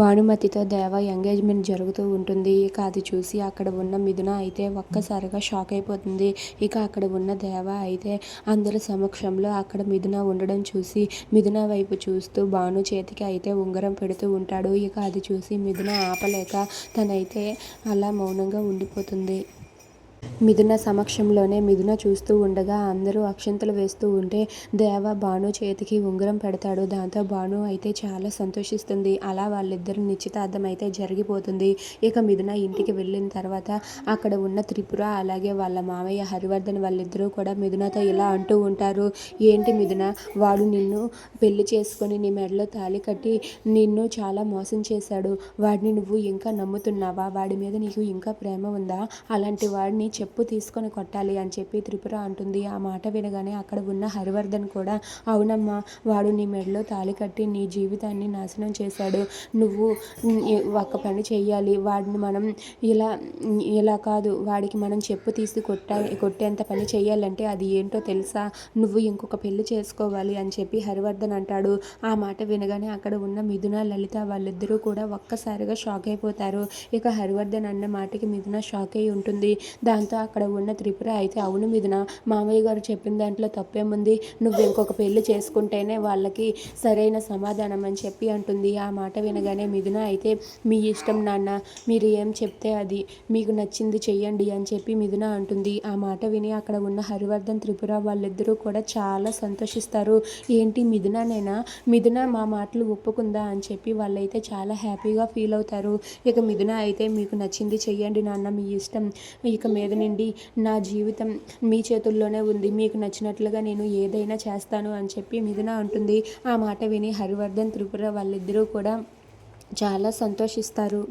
భానుమతితో దేవ ఎంగేజ్మెంట్ జరుగుతూ ఉంటుంది. ఇక అది చూసి అక్కడ ఉన్న మిథున అయితే ఒక్కసారిగా షాక్ అయిపోతుంది. ఇక అక్కడ ఉన్న దేవ అయితే అందరి సమక్షంలో అక్కడ మిథున ఉండడం చూసి మిథున వైపు చూస్తూ భాను చేతికి అయితే ఉంగరం పెడుతూ ఉంటాడు. ఇక అది చూసి మిథున ఆపలేక తనైతే అలా మౌనంగా ఉండిపోతుంది. మిథున సమక్షంలోనే మిథున చూస్తూ ఉండగా అందరూ అక్షంతలు వేస్తూ ఉంటే దేవ భాను చేతికి ఉంగరం పెడతాడు. దాంతో భాను అయితే చాలా సంతోషిస్తుంది. అలా వాళ్ళిద్దరు నిశ్చితార్థం అయితే జరిగిపోతుంది. ఇక మిథున ఇంటికి వెళ్ళిన తర్వాత అక్కడ ఉన్న త్రిపుర అలాగే వాళ్ళ మామయ్య హరివర్ధన్ వాళ్ళిద్దరూ కూడా మిథునతో ఇలా అంటూ ఉంటారు. ఏంటి మిథున వాడు నిన్ను పెళ్ళి చేసుకొని నీ మెడలో తాళి కట్టి నిన్ను చాలా మోసం చేశాడు. వాడిని నువ్వు ఇంకా నమ్ముతున్నావా? వాడి మీద నీకు ఇంకా ప్రేమ ఉందా? అలాంటి వాడిని చెప్పు తీసుకొని కొట్టాలి అని చెప్పి త్రిపుర అంటుంది. ఆ మాట వినగానే అక్కడ ఉన్న హరివర్ధన్ కూడా అవునమ్మా వాడు నీ మెడలో తాళి కట్టి నీ జీవితాన్ని నాశనం చేశాడు. నువ్వు ఒక పని చేయాలి వాడిని మనం ఇలా ఇలా కాదు. వాడికి మనం చెప్పు తీసి కొట్టా కొట్టేంత పని చేయాలంటే అది ఏంటో తెలుసా? నువ్వు ఇంకొక పెళ్ళి చేసుకోవాలి అని చెప్పి హరివర్ధన్ అంటాడు. ఆ మాట వినగానే అక్కడ ఉన్న మిథున లలిత వాళ్ళిద్దరూ కూడా ఒక్కసారిగా షాక్ అయిపోతారు. ఇక హరివర్ధన్ అన్న మాటకి మిథున షాక్ అయి ఉంటుంది. దాంతో అక్కడ ఉన్న త్రిపుర అయితే అవును మీదన మామయ్య గారు చెప్పిన దాంట్లో తప్పేముంది? నువ్వు ఇంకొక పెళ్ళి చేసుకుంటేనే వాళ్ళకి సరైన సమాధానం అని చెప్పి అంటుంది. ఆ మాట వినగానే మిథున అయితే మీ ఇష్టం నాన్న మీరు ఏం చెప్తే అది. మీకు నచ్చింది చెయ్యండి అని చెప్పి మిథున అంటుంది. ఆ మాట విని అక్కడ ఉన్న హరివర్ధన్ త్రిపుర వాళ్ళిద్దరూ కూడా చాలా సంతోషిస్తారు. ఏంటి మిథుననేనా మిథున మా మాటలు ఒప్పుకుందా? అని చెప్పి వాళ్ళైతే చాలా హ్యాపీగా ఫీల్ అవుతారు. ఇక మిథున అయితే మీకు నచ్చింది చెయ్యండి నాన్న మీ ఇష్టం. ఇక మీద నుండి నా జీవితం మీ చేతుల్లోనే ఉంది. మీకు నచ్చినట్లుగా నేను ఏదైనా చేస్తాను అని చెప్పి మిథున అంటుంది. ఆ మాట విని హరివర్ధన్ త్రిపుర వాళ్ళిద్దరూ కూడా చాలా సంతోషిస్తారు.